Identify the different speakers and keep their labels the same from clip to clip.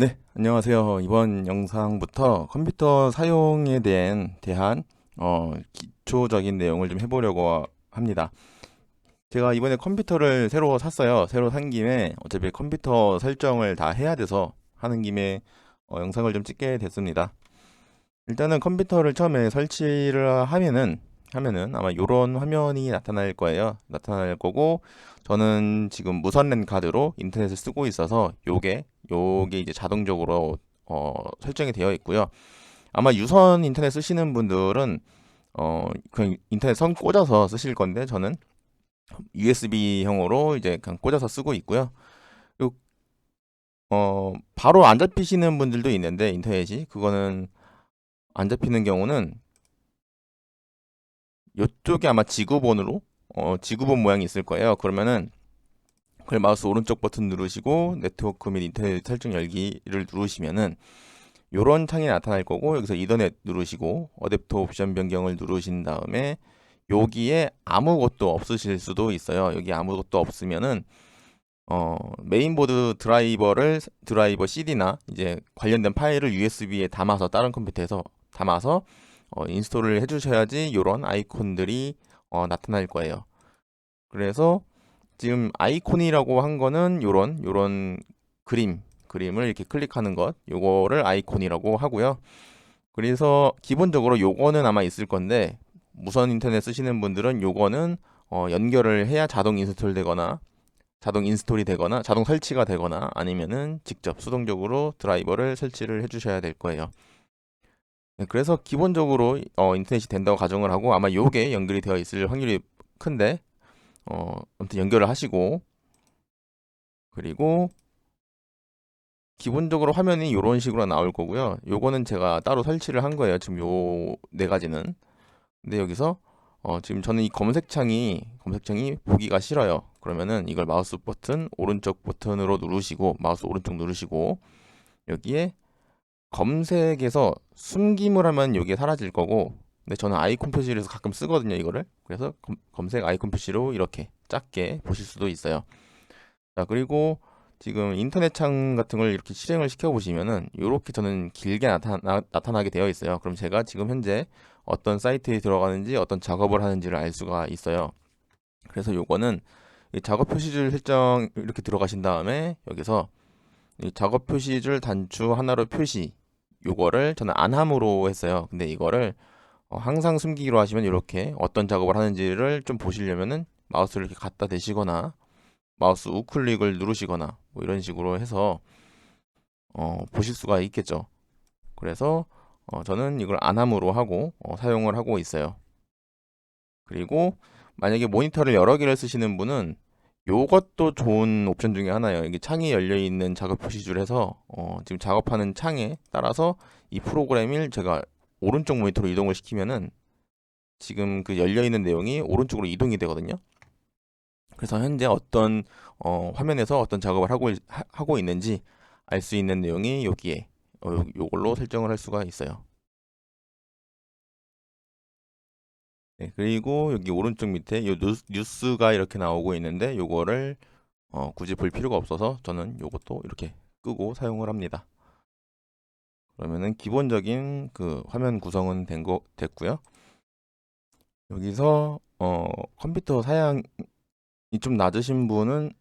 Speaker 1: 네, 안녕하세요. 이번 영상부터 컴퓨터 사용에 대한 대한 어, 기초적인 내용을 좀 해보려고 합니다. 제가 이번에 컴퓨터를 새로 샀어요. 새로 산 김에 어차피 컴퓨터 설정을 다 해야 돼서 하는 김에 어, 영상을 좀 찍게 됐습니다. 일단은 컴퓨터를 처음에 설치를 하면은 하면은 아마 이런 화면이 나타날 거예요. 나타날 거고 저는 지금 무선랜 카드로 인터넷을 쓰고 있어서 요게 요게 이제 자동적으로 어, 설정이 되어 있고요. 아마 유선 인터넷 쓰시는 분들은 어, 그냥 인터넷 선 꽂아서 쓰실 건데 저는 USB형으로 이제 그냥 꽂아서 쓰고 있고요. 요, 어, 바로 안 잡히시는 분들도 있는데 인터넷이 그거는 안 잡히는 경우는 이쪽에 아마 지구본으로 어, 지구본 모양이 있을 거예요. 그러면은 그걸 마우스 오른쪽 버튼 누르시고 네트워크 및 인터넷 설정 열기를 누르시면은 요런 창이 나타날 거고 여기서 이더넷 누르시고 어댑터 옵션 변경을 누르신 다음에 여기에 아무것도 없으실 수도 있어요. 여기 아무것도 없으면은 어, 메인보드 드라이버를 드라이버 CD나 이제 관련된 파일을 USB에 담아서 다른 컴퓨터에서 담아서 어, 인스톨을 해주셔야지 이런 아이콘들이 어, 나타날 거예요. 그래서 지금 아이콘이라고 한 거는 요런 요런 그림 그림을 이렇게 클릭하는 것 요거를 아이콘이라고 하고요. 그래서 기본적으로 요거는 아마 있을 건데 무선 인터넷 쓰시는 분들은 요거는 어, 연결을 해야 자동 인스톨 되거나 자동 인스톨이 되거나 자동 설치가 되거나 아니면은 직접 수동적으로 드라이버를 설치를 해 주셔야 될 거예요. 네, 그래서 기본적으로 어, 인터넷이 된다고 가정을 하고 아마 요게 연결이 되어 있을 확률이 큰데 어, 아무튼 연결을 하시고 그리고 기본적으로 화면이 이런 식으로 나올 거고요. 요거는 제가 따로 설치를 한 거예요. 지금 요 네 가지는. 근데 여기서 어, 지금 저는 이 검색창이 검색창이 보기가 싫어요. 그러면은 이걸 마우스 버튼 오른쪽 버튼으로 누르시고 마우스 오른쪽 누르시고 여기에 검색에서 숨김을 하면 여기에 사라질 거고 근데 저는 아이콘 표시를 해서 가끔 쓰거든요 이거를. 그래서 검, 색 아이콘 표시로 이렇게 작게 보실 수도 있어요. 자 그리고 지금 인터넷 창 같은 걸 이렇게 실행을 시켜 보시면은 이렇게 저는 길게 나타나, 나타나게 되어 있어요. 그럼 제가 지금 현재 어떤 사이트에 들어가는지 어떤 작업을 하는지를 알 수가 있어요. 그래서 요거는 작업 표시줄 설정 이렇게 들어가신 다음에 여기서 작업 표시줄 단추 하나로 표시 요거를 저는 안함으로 했어요. 근데 이거를 어, 항상 숨기기로 하시면 이렇게 어떤 작업을 하는지를 좀 보시려면은 마우스를 이렇게 갖다 대시거나 마우스 우클릭을 누르시거나 뭐 이런 식으로 해서 어, 보실 수가 있겠죠. 그래서 어, 저는 이걸 안함으로 하고 어, 사용을 하고 있어요. 그리고 만약에 모니터를 여러 개를 쓰시는 분은 요것도 좋은 옵션 중에 하나예요. 이게 창이 열려 있는 작업 표시줄에서 어, 지금 작업하는 창에 따라서 이 프로그램을 제가 오른쪽 모니터로 이동을 시키면은 지금 그 열려 있는 내용이 오른쪽으로 이동이 되거든요. 그래서 현재 어떤 어, 화면에서 어떤 작업을 하고 하, 하고 있는지 알 수 있는 내용이 여기에 어, 요걸로 설정을 할 수가 있어요. 네, 그리고 여기 오른쪽 밑에 요 뉴스, 가 이렇게 나오고 있는데 요거를 어, 굳이 볼 필요가 없어서 저는 요것도 이렇게 끄고 사용을 합니다. 그러면은 기본적인 그 화면 구성은 된 거 됐고요. 여기서 어, 컴퓨터 사양이 좀 낮으신 분은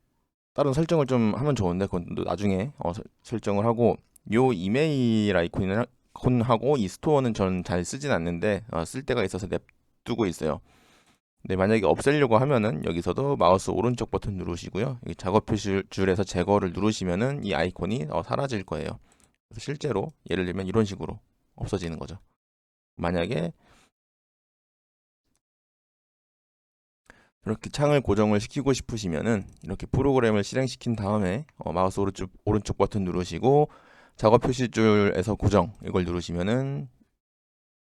Speaker 1: 다른 설정을 좀 하면 좋은데 그건 나중에 어, 설정을 하고 요 이메일 아이콘하고 이 스토어는 저는 잘 쓰진 않는데 어, 쓸 때가 있어서 냅 두고 있어요. 네, 만약에 없애려고 하면은 여기서도 마우스 오른쪽 버튼 누르시고요. 작업 표시줄에서 제거를 누르시면은 이 아이콘이 어, 사라질 거예요. 그래서 실제로 예를 들면 이런 식으로 없어지는 거죠. 만약에 이렇게 창을 고정을 시키고 싶으시면은 이렇게 프로그램을 실행시킨 다음에 어, 마우스 오른쪽 오른쪽 버튼 누르시고 작업 표시줄에서 고정 이걸 누르시면은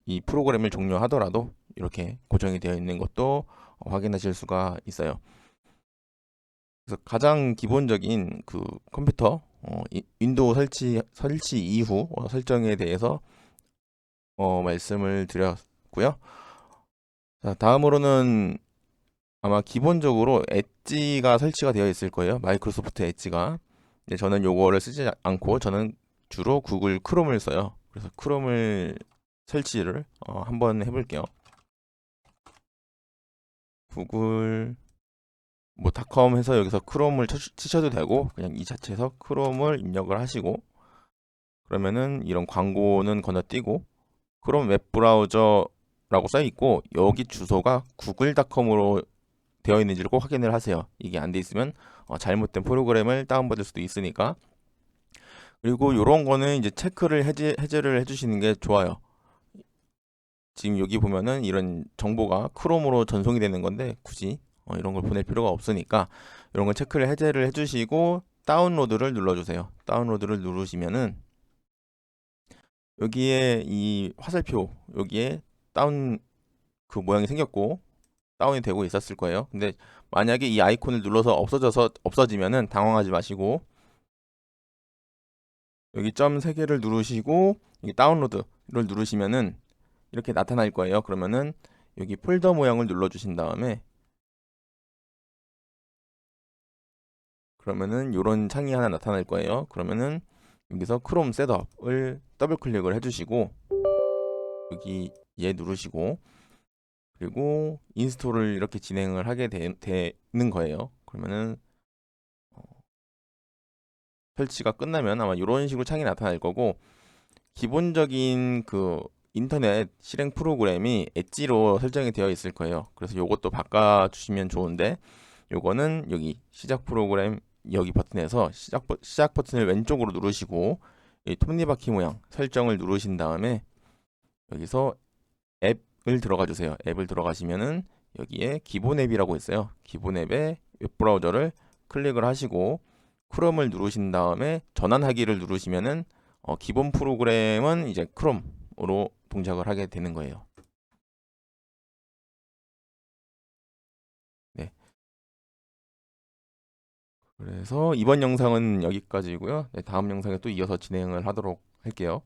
Speaker 1: 이 프로그램을 종료하더라도 이렇게 고정이 되어 있는 것도 확인하실 수가 있어요. 그래서 가장 기본적인 그 컴퓨터 어, 윈도우 설치 설치 이후 어, 설정에 대해서 어, 말씀을 드렸고요. 자, 다음으로는 아마 기본적으로 엣지가 설치가 되어 있을 거예요. 마이크로소프트 엣지가. 저는 요거를 쓰지 않고 저는 주로 구글 크롬을 써요. 그래서 크롬을 설치를 어, 한번 해볼게요. 구글 뭐 닷컴 해서 여기서 크롬을 쳐- 치셔도 되고 그냥 이 자체에서 크롬을 입력을 하시고 그러면은 이런 광고는 건너뛰고 크롬 웹 브라우저라고 써 있고 여기 주소가 구글닷컴으로 되어 있는지를 꼭 확인을 하세요. 이게 안 돼 있으면 어, 잘못된 프로그램을 다운받을 수도 있으니까. 그리고 이런 거는 이제 체크를 해제, 해제를 해주시는 게 좋아요. 지금 여기 보면은 이런 정보가 크롬으로 전송이 되는 건데 굳이 어, 이런 걸 보낼 필요가 없으니까 이런 걸 체크를 해제를 해주시고 다운로드를 눌러주세요. 다운로드를 누르시면은 여기에 이 화살표 여기에 다운 그 모양이 생겼고 다운이 되고 있었을 거예요. 근데 만약에 이 아이콘을 눌러서 없어져서 없어지면은 당황하지 마시고 여기 점세 개를 누르시고 이 다운로드를 누르시면은 이렇게 나타날 거예요. 그러면은 여기 폴더 모양을 눌러 주신 다음에 그러면은 이런 창이 하나 나타날 거예요. 그러면은 여기서 크롬 셋업을 더블 클릭을 해주시고 여기 얘 누르시고 그리고 인스톨을 이렇게 진행을 하게 되, 는 거예요. 그러면은 어, 설치가 끝나면 아마 이런 식으로 창이 나타날 거고 기본적인 그 인터넷 실행 프로그램이 엣지로 설정이 되어 있을 거예요. 그래서 요것도 바꿔주시면 좋은데 요거는 여기 시작 프로그램 여기 버튼에서 시작, 버, 시작 버튼을 왼쪽으로 누르시고 이 톱니바퀴 모양 설정을 누르신 다음에 여기서 앱을 들어가 주세요. 앱을 들어가시면은 여기에 기본 앱이라고 있어요. 기본 앱에 웹브라우저를 클릭을 하시고 크롬을 누르신 다음에 전환하기를 누르시면은 어, 기본 프로그램은 이제 크롬 으로 동작을 하게 되는 거예요. 네. 그래서 이번 영상은 여기까지고요. 네, 다음 영상에 또 이어서 진행을 하도록 할게요.